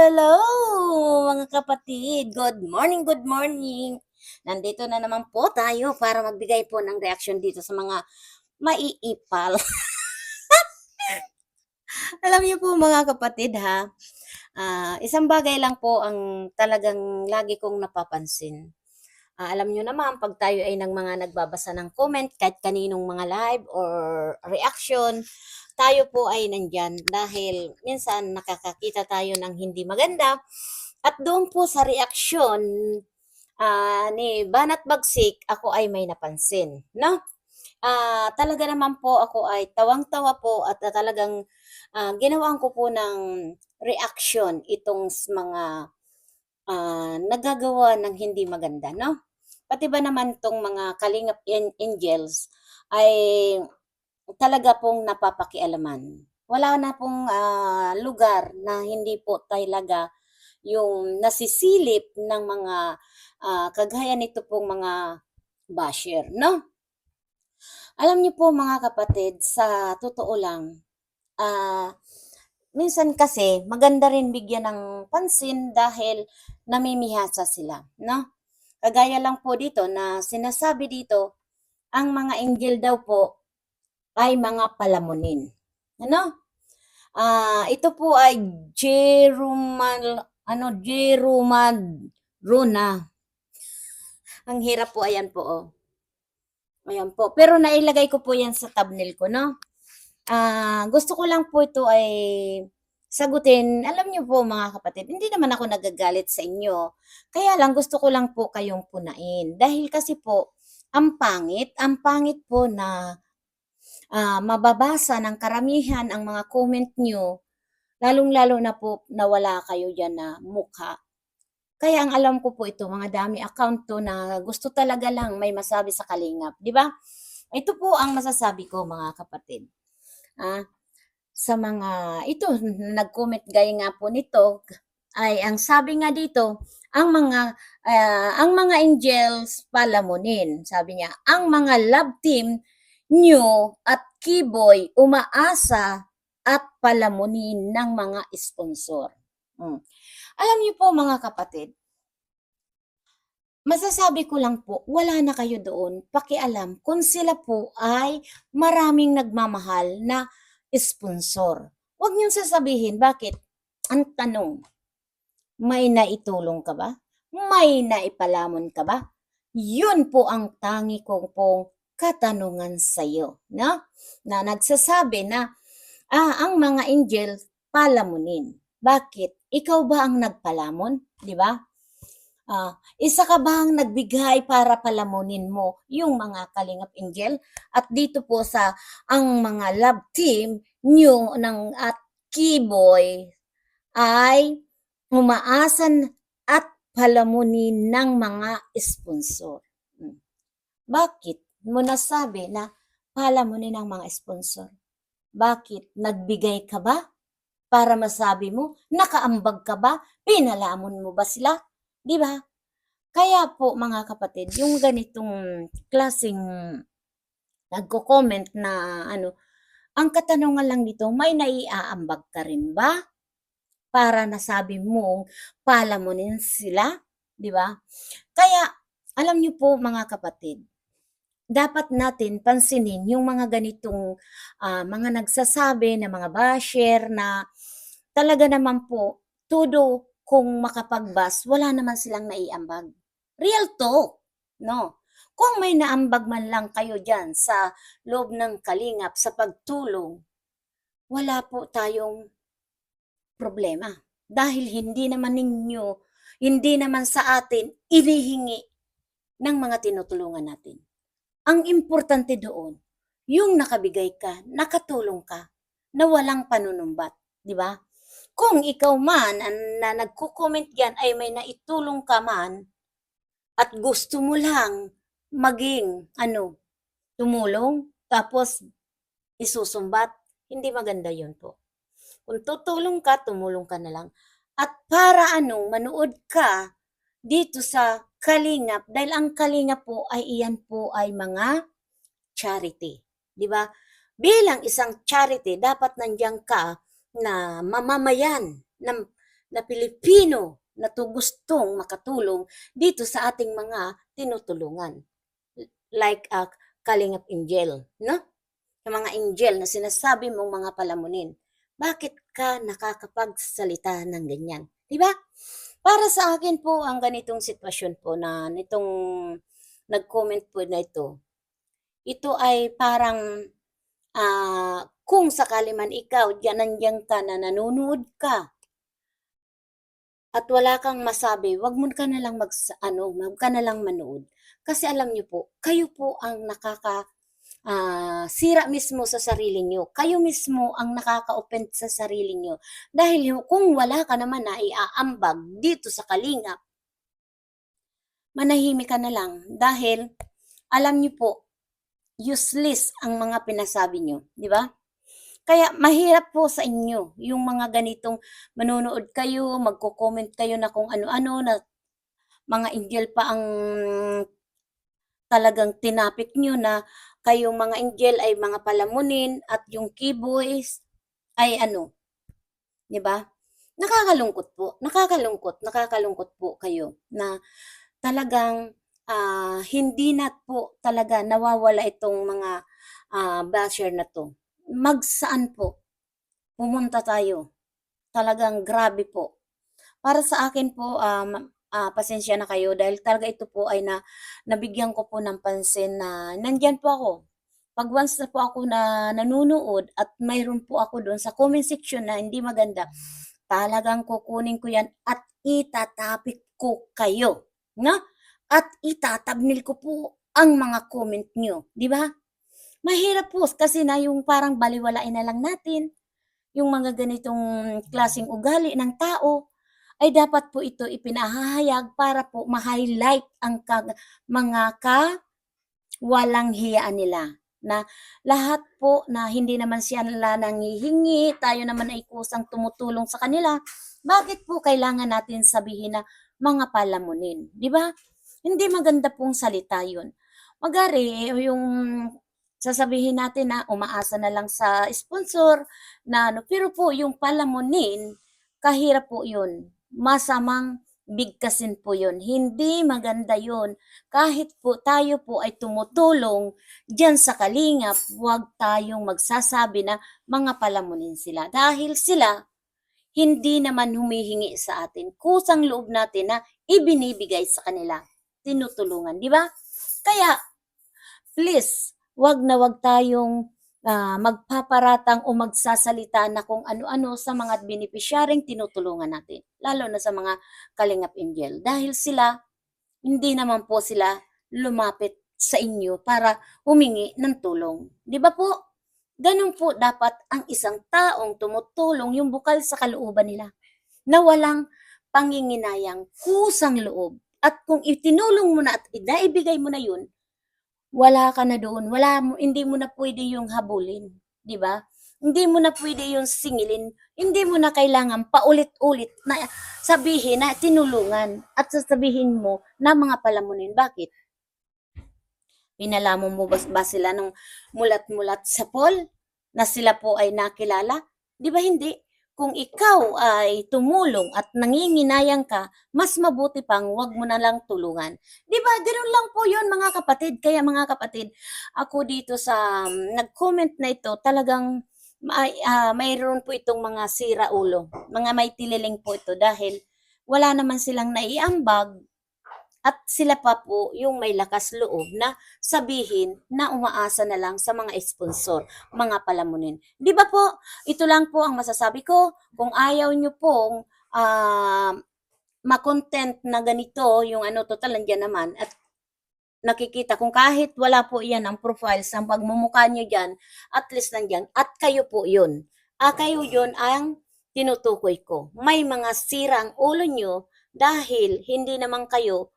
hello, mga kapatid. Good morning, good morning. Nandito na naman po tayo para magbigay po ng reaction dito sa mga maiipal. Alam niyo po mga kapatid ha, ah, isang bagay lang po ang talagang lagi kong napapansin. Ah, alam niyo naman, pag tayo ay ng mga nagbabasa ng comment, kahit kaninong mga live or reaction, tayo po ay nandyan dahil minsan nakakakita tayo ng hindi maganda at doon po sa reaksyon ah, ni Banat Bagsik, ako ay may napansin, no? Ah, talaga naman po ako ay tawang-tawa po at ah, talagang ah, ginawan ko po ng reaction itong mga ah, nagagawa ng hindi maganda, no? Pati ba naman tong mga kalingap an- angels ay talaga pong napapakialaman. Wala na pong ah, lugar na hindi po talaga yung nasisilip ng mga ah, kagaya nito pong mga basher, no? Alam niyo po mga kapatid, sa totoo lang, ah, minsan kasi maganda rin bigyan ng pansin dahil namimihasa sila, no? Kagaya lang po dito na sinasabi dito, ang mga angel daw po ay mga palamunin. Ano? Ah, ito po ay Jerumal, ano, Jerumad Runa. Ang hirap po, ayan po, oh. Ayan po. Pero nailagay ko po yan sa thumbnail ko, no? Ah, gusto ko lang po ito ay sagutin. Alam niyo po mga kapatid, hindi naman ako nagagalit sa inyo. Kaya lang gusto ko lang po kayong punain. Dahil kasi po, ang pangit, ang pangit po na ah, mababasa ng karamihan ang mga comment nyo, lalong-lalo na po na wala kayo dyan na mukha. Kaya ang alam ko po ito, mga dami account to na gusto talaga lang may masabi sa kalingap, di ba? Ito po ang masasabi ko mga kapatid. Ah, sa mga ito nag-comment gaya nga po nito ay ang sabi nga dito ang mga ah, ang mga angels palamunin sabi niya ang mga love team nyo at Kiboy umaasa at palamunin ng mga sponsor. Mm. Alam niyo po mga kapatid, masasabi ko lang po, wala na kayo doon pakialam kung sila po ay maraming nagmamahal na sponsor. Huwag niyong sasabihin, bakit? Ang tanong, may naitulong ka ba? May naipalamon ka ba? Yun po ang tangi kong pong katanungan sa iyo, no? Na nagsasabi na ah, ang mga angel palamunin. Bakit? Ikaw ba ang nagpalamon? Di ba? Ah, isa ka ba ang nagbigay para palamunin mo yung mga kalingap angel? At dito po sa ang mga love team nyo ng at Keyboy ay umaasan at palamunin ng mga sponsor. Hmm. Bakit mo nasabi na palamunin ng mga sponsor? Bakit? Nagbigay ka ba? Para masabi mo, nakaambag ka ba? Pinalamon mo ba sila? Di ba? Kaya po mga kapatid, yung ganitong klaseng nagko-comment na ano, ang katanungan lang dito, may naiaambag ka rin ba? Para nasabi mong palamunin sila, di ba? Kaya, alam niyo po mga kapatid, dapat natin pansinin yung mga ganitong ah, mga nagsasabi na mga basher na talaga naman po, todo kung makapagbas, wala naman silang naiambag. Real talk, no? Kung may naambag man lang kayo dyan sa loob ng kalingap sa pagtulong, wala po tayong problema. Dahil hindi naman ninyo, hindi naman sa atin, inihingi ng mga tinutulungan natin. Ang importante doon, yung nakabigay ka, nakatulong ka, na walang panunumbat, di ba? Kung ikaw man na nagko-comment yan ay may naitulong ka man at gusto mo lang maging ano, tumulong tapos isusumbat, hindi maganda yun po. Kung tutulong ka, tumulong ka na lang. At para anong manood ka dito sa Kalingap dahil ang Kalingap po ay iyan po ay mga charity, di ba? Bilang isang charity, dapat nandiyan ka na mamamayan ng na Pilipino na to gustong makatulong dito sa ating mga tinutulungan. Like a Kalingap Angel, no? Yung mga angel na sinasabi mong mga palamunin. Bakit ka nakakapagsalita ng ganyan? Di ba? Para sa akin po, ang ganitong sitwasyon po na nitong nag-comment po na ito, ito ay parang ah, kung sakali man ikaw, diyan nandiyan ka na nanonood ka, at wala kang masabi, wag mo ka na lang mag, ano, wag ka na lang manood. Kasi alam niyo po, kayo po ang nakaka ah, sira mismo sa sarili niyo. Kayo mismo ang nakaka-offend sa sarili niyo. Dahil kung wala ka naman na iaambag dito sa kalingap, manahimik ka na lang. Dahil, alam niyo po, useless ang mga pinasabi niyo. Di ba? Kaya mahirap po sa inyo yung mga ganitong manonood kayo, magko-comment kayo na kung ano-ano na mga angel pa ang talagang tinapik nyo na kayong mga angel ay mga palamunin at yung keyboys ay ano, 'di ba? Nakakalungkot po, nakakalungkot, nakakalungkot po kayo na talagang ah, hindi na po talaga nawawala itong mga ah, basher na to. Magsaan po? Pumunta tayo. Talagang grabe po. Para sa akin po, um, ah, pasensya na kayo dahil talaga ito po ay na nabigyan ko po ng pansin na nandyan po ako. Pag once na po ako na nanonood at mayroon po ako doon sa comment section na hindi maganda, talagang kukunin ko yan at itatapik ko kayo. No? At itatabnil ko po ang mga comment nyo. Di ba? Mahirap po kasi na yung parang baliwalain na lang natin yung mga ganitong klaseng ugali ng tao ay dapat po ito ipinahahayag para po ma-highlight ang kag- mga ka walang hiyaan nila na lahat po na hindi naman siya nila nangihingi, tayo naman ay kusang tumutulong sa kanila, bakit po kailangan natin sabihin na mga palamunin, di ba? Hindi maganda pong salita yun. Magari, yung sasabihin natin na umaasa na lang sa sponsor na ano, pero po yung palamunin, kahirap po yun. Masamang bigkasin po yun. Hindi maganda yun. Kahit po tayo po ay tumutulong dyan sa kalingap, huwag tayong magsasabi na mga palamunin sila. Dahil sila, hindi naman humihingi sa atin. Kusang loob natin na ibinibigay sa kanila. Tinutulungan, di ba? Kaya, please, wag na wag tayong ah, magpaparatang o magsasalita na kung ano-ano sa mga benepisyaring tinutulungan natin. Lalo na sa mga Kalingap Angel. Dahil sila, hindi naman po sila lumapit sa inyo para humingi ng tulong. Di ba po? Ganun po dapat ang isang taong tumutulong yung bukal sa kalooban nila na walang panginginayang kusang loob. At kung itinulong mo na at inaibigay mo na yun, wala ka na doon. Wala mo, hindi mo na pwede yung habulin. Di ba? Hindi mo na pwede yung singilin. Hindi mo na kailangan paulit-ulit na sabihin na tinulungan at sasabihin mo na mga palamunin. Bakit? Pinalamo mo ba, sila ng mulat-mulat sa Paul na sila po ay nakilala? Di ba hindi? Kung ikaw ay tumulong at nanginginayang ka, mas mabuti pang wag mo na lang tulungan. Di ba? Ganun lang po yun mga kapatid. Kaya mga kapatid, ako dito sa um, nag-comment na ito, talagang may, ah, mayroon po itong mga sira ulo. Mga may tililing po ito dahil wala naman silang naiambag at sila pa po yung may lakas loob na sabihin na umaasa na lang sa mga sponsor, mga palamunin. Di ba po? Ito lang po ang masasabi ko. Kung ayaw nyo pong ah, makontent na ganito, yung ano, total nandiyan naman, at nakikita kung kahit wala po yan ang profiles ang pagmumukha nyo dyan, at least nandyan, at kayo po yun. Ah, kayo yun ang tinutukoy ko. May mga sirang ulo nyo dahil hindi naman kayo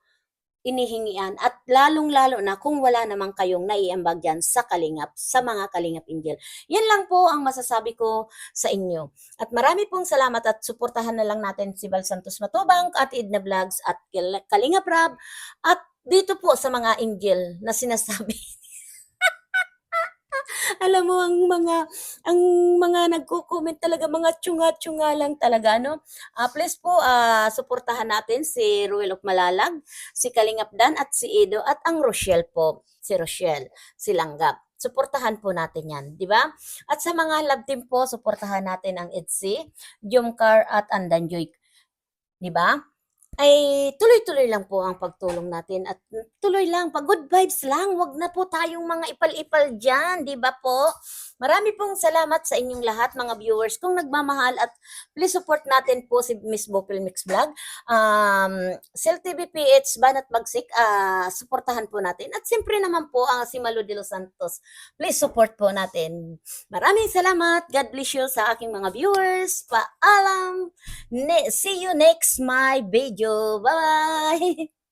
inihingian at lalong-lalo na kung wala naman kayong naiambag dyan sa kalingap, sa mga kalingap angel. Yan lang po ang masasabi ko sa inyo. At marami pong salamat at suportahan na lang natin si Val Santos Matubang at Edna Vlogs at Kal- Kalingap Rab at dito po sa mga angel na sinasabi. Alam mo ang mga ang mga nagko-comment talaga mga tiyunga-tiyunga lang talaga no. Ah, please po ah, suportahan natin si Ruel of Malalag, si Kalingap Dan at si Edo at ang Rochelle po, si Rochelle, si Langgap. Suportahan po natin 'yan, di ba? At sa mga love team po, suportahan natin ang EDSI, Jomcar at Andanjoy. Di ba? Ay tuloy-tuloy lang po ang pagtulong natin at tuloy lang, pag good vibes lang, wag na po tayong mga ipal-ipal diyan, 'di ba po? Marami pong salamat sa inyong lahat mga viewers kung nagmamahal at please support natin po si Miss Bopil Mix Vlog. Um, Cell TV PH Banat Bagsik, ah suportahan po natin. At siyempre naman po ang si Malu de los Santos. Please support po natin. Maraming salamat. God bless you sa aking mga viewers. Paalam. Ne- see you next my video. Bye!